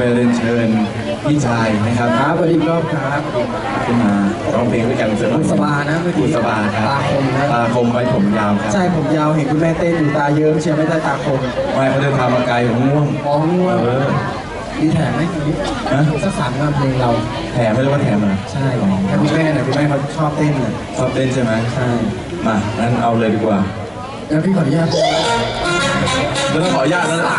ไปเรียนเชิญพี่ชายนะครับครับสวัสดีครับครับขึ้นมาร้องเพลงด้วยกันเสร็จบุษบานะเมื่อบุกี้ษบาครับตาคมนะตาคมไว้ผมยาวครับใช่ผมยาวเห็นคุณแม่เต้นอยู่ตาเยิ้มเชียร์ไม่ได้ตาคมไม่เขาเดินทางมาไกลผมง่วงมองว่าเออมีแถมไหมทีนี้ฮะสักสามงานเพลงเราแถมไม่รู้ว่าแถมเหรอใช่แต่คุณแม่น่ะคุณแม่เขาชอบเต้นน่ะชอบเต้นใช่ไหมใช่มางั้นเอาเลยดีกว่าแล้วพี่ขออนุญาตแล้วต้องขออนุญาตแล้วล่ะ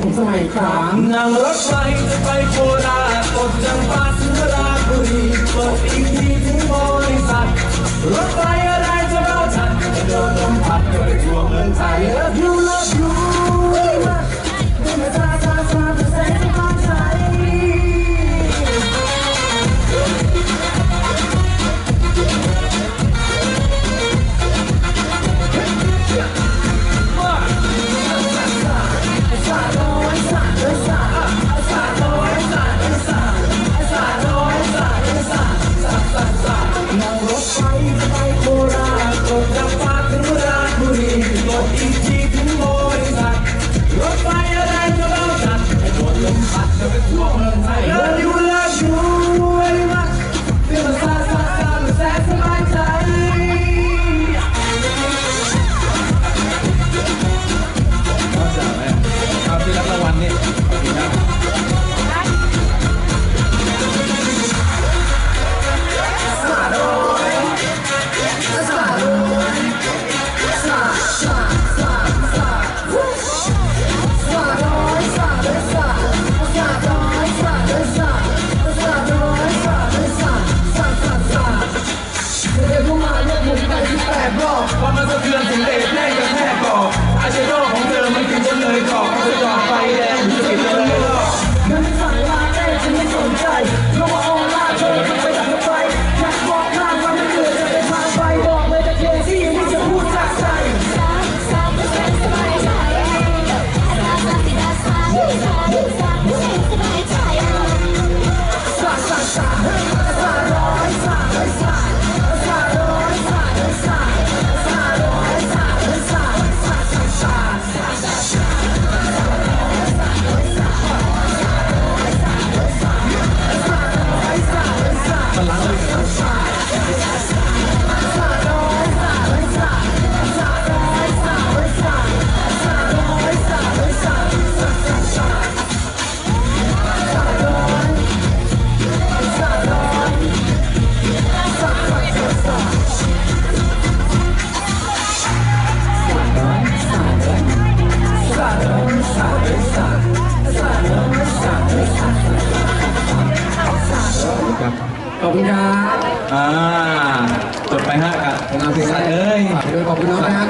ผมสมัยครามนั่งรถไฟจะไปโคราช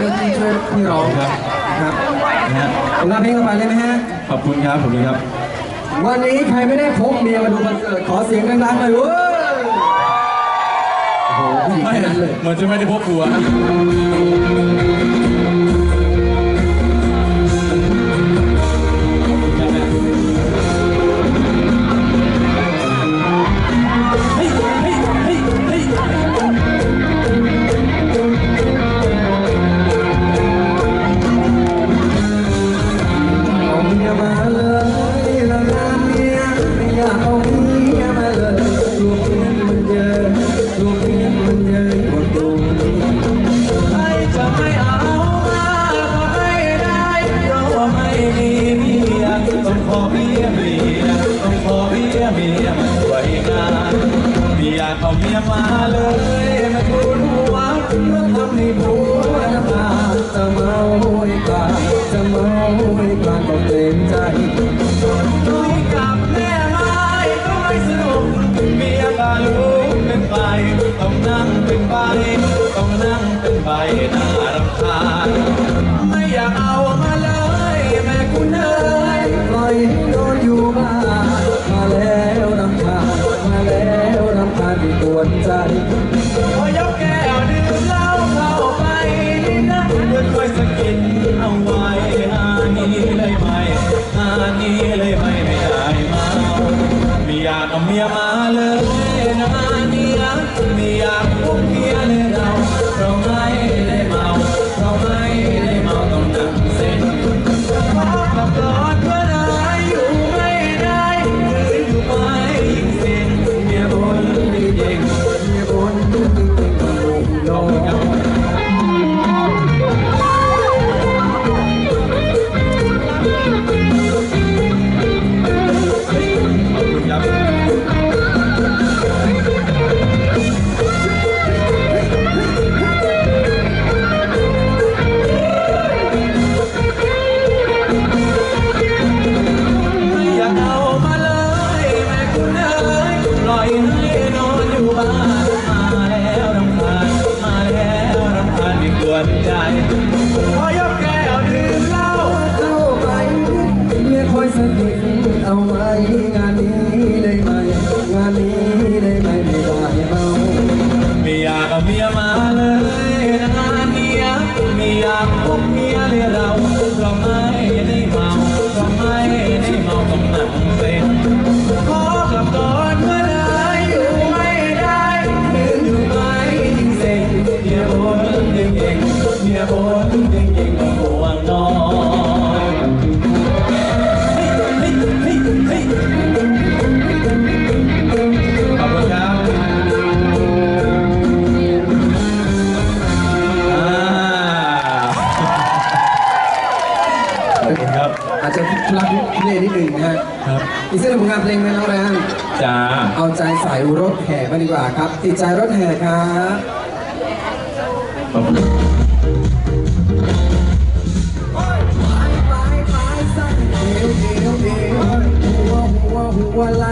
ด้วยขอบคุณน้องนะฮะที่ช่วยพี่ร้องครับครับนะฮะงานเพลงต่อไปเลยไหมฮะ ขอบคุณครับขอบคุณครับ วันนี้ใครไม่ได้พกเมียมาดูคอนเสิร์ตขอเสียงดังๆหน่อยเว้ยโอ้โหผู้หญิงไม่แค่นั้นเลย เหมือนจะไม่ได้พบผัว mối toàn một tên dạy Come here, my love. สายรถแห่มาดีกว่าครับ ติดใจรถแห่ครับหัวหัวหัวไหล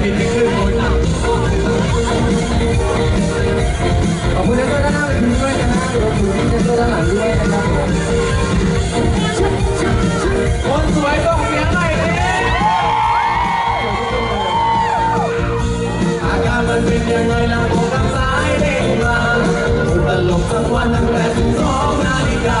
คนัตวยต้าลงยนะคให้ดีอาการมันเป็นยังไงล่ะผมทางายเด้งมาตลกสักวันตั้งแต่สิบสนาฬิกา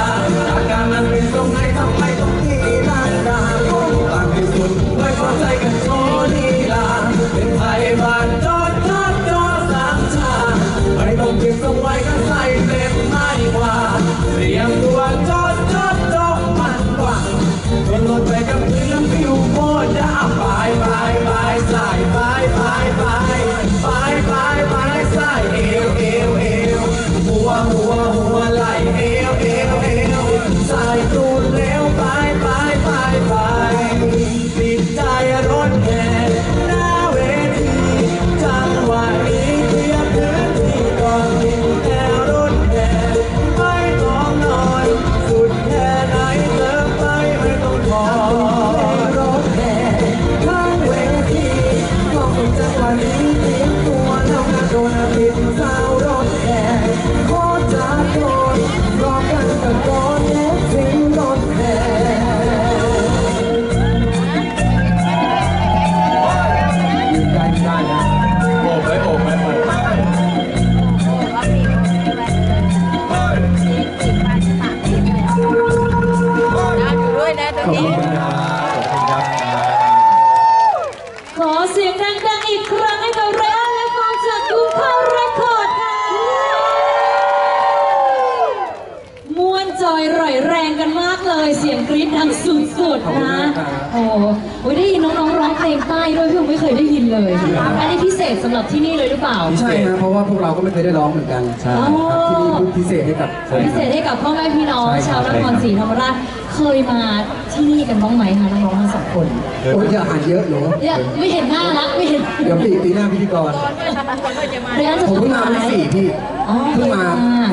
โอ้โหโอ้ยได้ยินน้องๆร้องเพลงใต้ด้วยพี่ผมไม่เคยได้ยินเลยอันนี้พิเศษสำหรับที่นี่เลยหรือเปล่า ใช่นะเพราะว่าพวกเราก็ไม่เคยได้ร้องเหมือนกันใช่อ๋อที่นี่พูดพิเศษให้กับพิเศษให้กับพ่อแม่พี่น้องใช่ครับชาวนครศรีธรรมราชเคยมาที่นี่กันบ้างไหมคะน้องๆทั้งสองคนโอ้ยอย่าอ่านเยอะหนูเนี่ยไม่เห็นหน้าละไม่เห็นเดี๋ยวปีปีหน้าพิธีกรเรียนจะผมเพิ่งมาวันที่สี่พี่อ๋อเพิ่งมา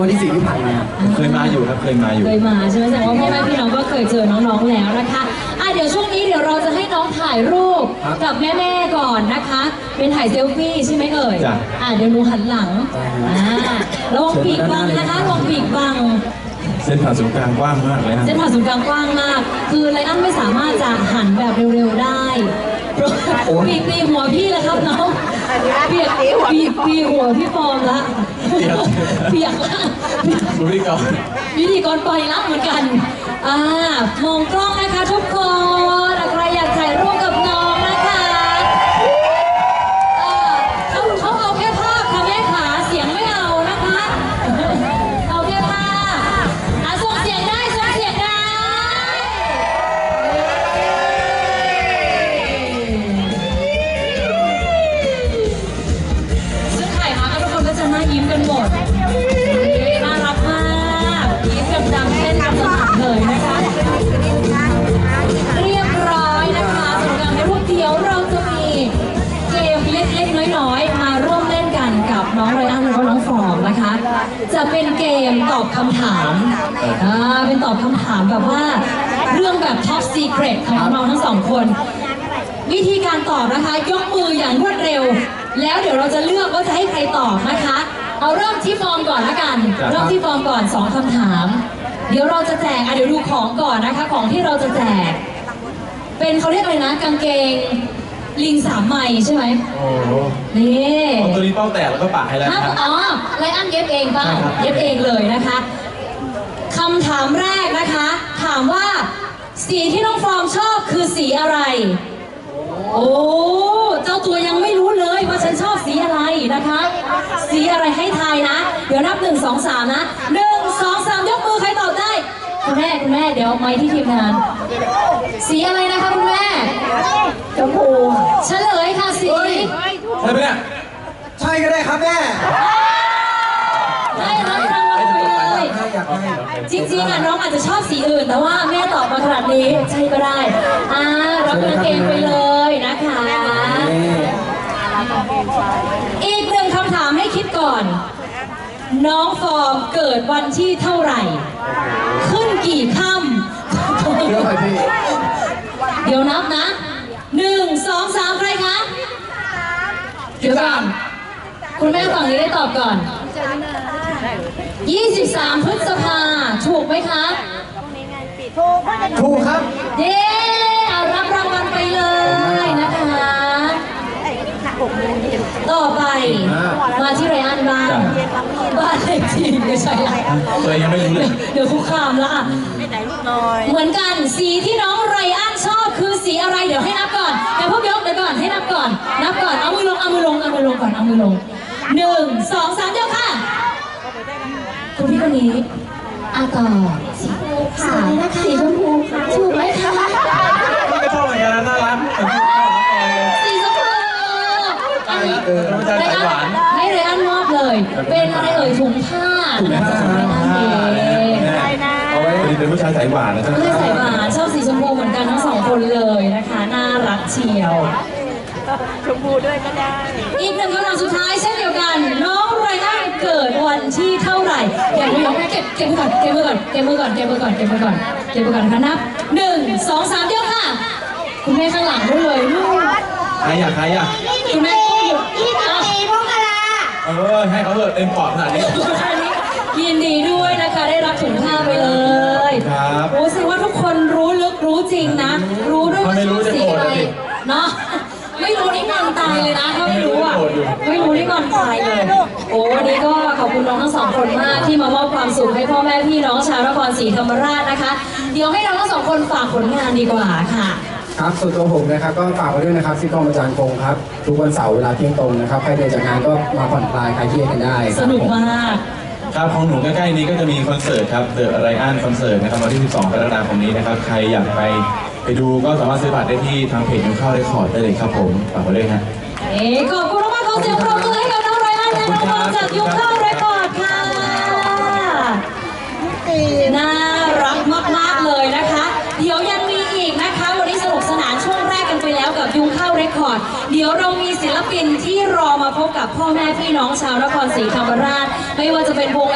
วันที่สี่ที่ผ่านมาเคยมาอยู่ครับเคยมาอยู่เคยมาใช่ไหมแสดงว่าพ่อแม่พี่น้องก็เคยเจอน้องๆแล้วนะคะอะ เดี๋ยวช่วงนี้เดี๋ยวเราจะให้น้องถ่ายรูปครับกับแม่ๆก่อนนะคะ เป็นถ่ายเซลฟี่ใช่ไหมเอ่ยจ้ะอะเดี๋ยวหนูหันหลังอ่าระวังปีกบังนะคะระวังปีกบัง เส้นผ่านศูนย์กลางกว้างมากเลยฮะ เส้นผ่าศูนย์กลางกว้างมาก คือไลอ้อนไม่สามารถจะหันแบบเร็วๆได้เพราะปีกตีหัวพี่แล้วครับน้องเปียกปีกตีหัวพี่ฟอมละเปียกละดูพี่กอล์ฟพิธีกรปล่อยรับเหมือนกัน อ่า มองกล้องนะคะทุกคนามแบบว่าเรื่องแบบ top secret ของน้องๆทั้งสองคน วิธีการตอบนะคะ ยกมืออย่างรวดเร็ว แล้วเดี๋ยวเราจะเลือกว่าจะให้ใครตอบนะคะ เอาเริ่มที่ฟอร์มก่อนละกันครับเริ่มที่ฟอร์มก่อนสองคำถาม เดี๋ยวเราจะแจกอะเดี๋ยวดูของก่อนนะคะ ของที่เราจะแจก เป็นเขาเรียกอะไรนะ กางเกงลิงสามไม้ใช่ไหมโอ้โหนี่เอาตัวนี้เป้าแตกแล้วก็ปากให้แล้วห้ามนะครับอ๋อไลอันเย็บเองเปล่าใช่ครับเย็บเองเลยนะคะคำถามแรก นะคะ ถามว่า สีที่น้องฟอร์มชอบคือสีอะไร โอ้ เจ้าตัวยังไม่รู้เลยว่าฉันชอบสีอะไรนะคะ สีอะไรให้ทายนะ เดี๋ยวนับหนึ่งสองสามนะหนึ่งสองสามยกมือใครตอบได้ คุณแม่คุณแม่เดี๋ยวเอาไม้ที่ทีมงาน สีอะไรนะคะคุณแม่ชมพูเฉลยค่ะสีใช่ไหมเนี่ยใช่ก็ได้ครับแม่ได้รับรางวัลไปเลยให้ อยากให้ จริงๆอะน้องอาจจะชอบสีอื่น แต่ว่าแม่ตอบมาขนาดนี้ใช่ก็ได้อ่ารับกางเกงไปเลยนะคะอีกหนึ่งคำถามให้คิดก่อน น้องฟอร์มเกิดวันที่เท่าไหร่ ขึ้นกี่ค่เยอะไปพี่ำเดี๋ยวนับนะหนึ่งสองสามใครคะเดี๋ยวก่อนคุณแม่ฝั่งนี้ได้ตอบก่อน 23 พฤษภาถูกไหมคะถูกครับ เย้เอารับรางวัลไปเลยนะคะต่อไปมาที่ไรอันบ้างบ้านเลขที่ไม่ใช่ละตัวเองยังไม่รู้เลยเดี๋ยวคุกคามแล้วอะเหมือนกันสีที่น้องไรอันชอบคือสีอะไรเดี๋ยวให้นับก่อนแต่พวกยกเดี๋ยวก่อนให้นับก่อน นับก่อนเอามือลงเอามือลงเอามือลงก่อนเอามือลง หนึ่งสองสามยกค่ะคุณพี่คนนี้อาต่อสีชมพูค่ะสีชมพูค่ะถูกไหมคะนี่ก็ชอบเหมือนกันนะน่ารักเหมือนพี่น่ารักเลยสีชมพูอันนี้เออน้ำใจสายหวานให้เรอันมอบเลย เป็นอะไรเอ่ยถุงผ้าถุงผ้าถุงผ้าเองเอาไว้เป็นผู้ชายสายหวานนะจ๊ะไม่ใส่หวานชอบสีชมพูเหมือนกันทั้งสองคนเลยนะคะ น่ารักเชียว ชมพูด้วยก็ได้ อีกหนึ่งคำถามสุดท้ายเช่นเดียวกัน น้องไรอันเกิดวันที่เท่าไหร่เก็บมือก่อนเก็บเก็บมือก่อนเก็บมือก่อนเก็บมือก่อนเก็บมือก่อนเก็บมือก่อนเก็บมือก่อนนะคะนับหนึ่งสองสามเดียวค่ะ คุณแม่ข้างหลังด้วยเลยลูกใครอยากใครอยากคุณแม่ต้องหยุดที่ตาเออให้เขาเถอะเต็มปอดขนาดนี้ยินดีด้วยนะคะได้รับถุงผ้าไปเลยครับโอ้แสดงว่าทุกคนรู้ลึกรู้จริงนะ รู้ด้วยว่าถ้าไม่อสีอะไรจรธอะสิเนาะ ไม่รู้นี่งอนตายเลยนะถ้าไม่รู้อะไม่รู้นี่งอนตายเลยโอ้วันนี้ก็ขอบคุณน้องทั้งสองคนมากที่มามอบความสุขให้พ่อแม่พี่น้องชาวนครศรีธรรมราชนะคะ เดี๋ยวให้น้องทั้งสองคนฝากผลงานดีกว่าค่ะครับส่วนตัวผมนะครับก็ฝากไว้ด้วยนะครับซิทคอมอาจารย์คงครับ ทุกวันเสาร์เวลาเที่ยงตรงนะครับใครเดินจากงานก็มาผ่อนคลายคลายเครียดกันได้สนุกมากครับของหนูใกล้ๆนี้ก็จะมีคอนเสิร์ตครับ The Ryan Concert นะครับวันที่ 12 กรกฎาคมนี้นะครับ ใครอยากไป ไปดูก็สามารถซื้อบัตรได้ที่ทางเพจยูเข้าเรคคอร์ดได้เลยครับผมฝากไว้ด้วยฮะเอ้ขอบคุณมากๆขอเสียงปรบมือให้กับน้องไรอันและน้องฟองจากยุคเข้าเรคคอร์ดค่ะน่ารักมากๆเลยนะคะ เดี๋ยวยังมีอีกนะคะ วันนี้สนุกสนานช่วงแรกกันไปแล้วกับยุงเข้าเรคคอร์ด เดี๋ยวเรามีศิลปินที่รอมาพบกับพ่อแม่พี่น้องชาวนครศรีธรรมราช ไม่ว่าจะเป็นวง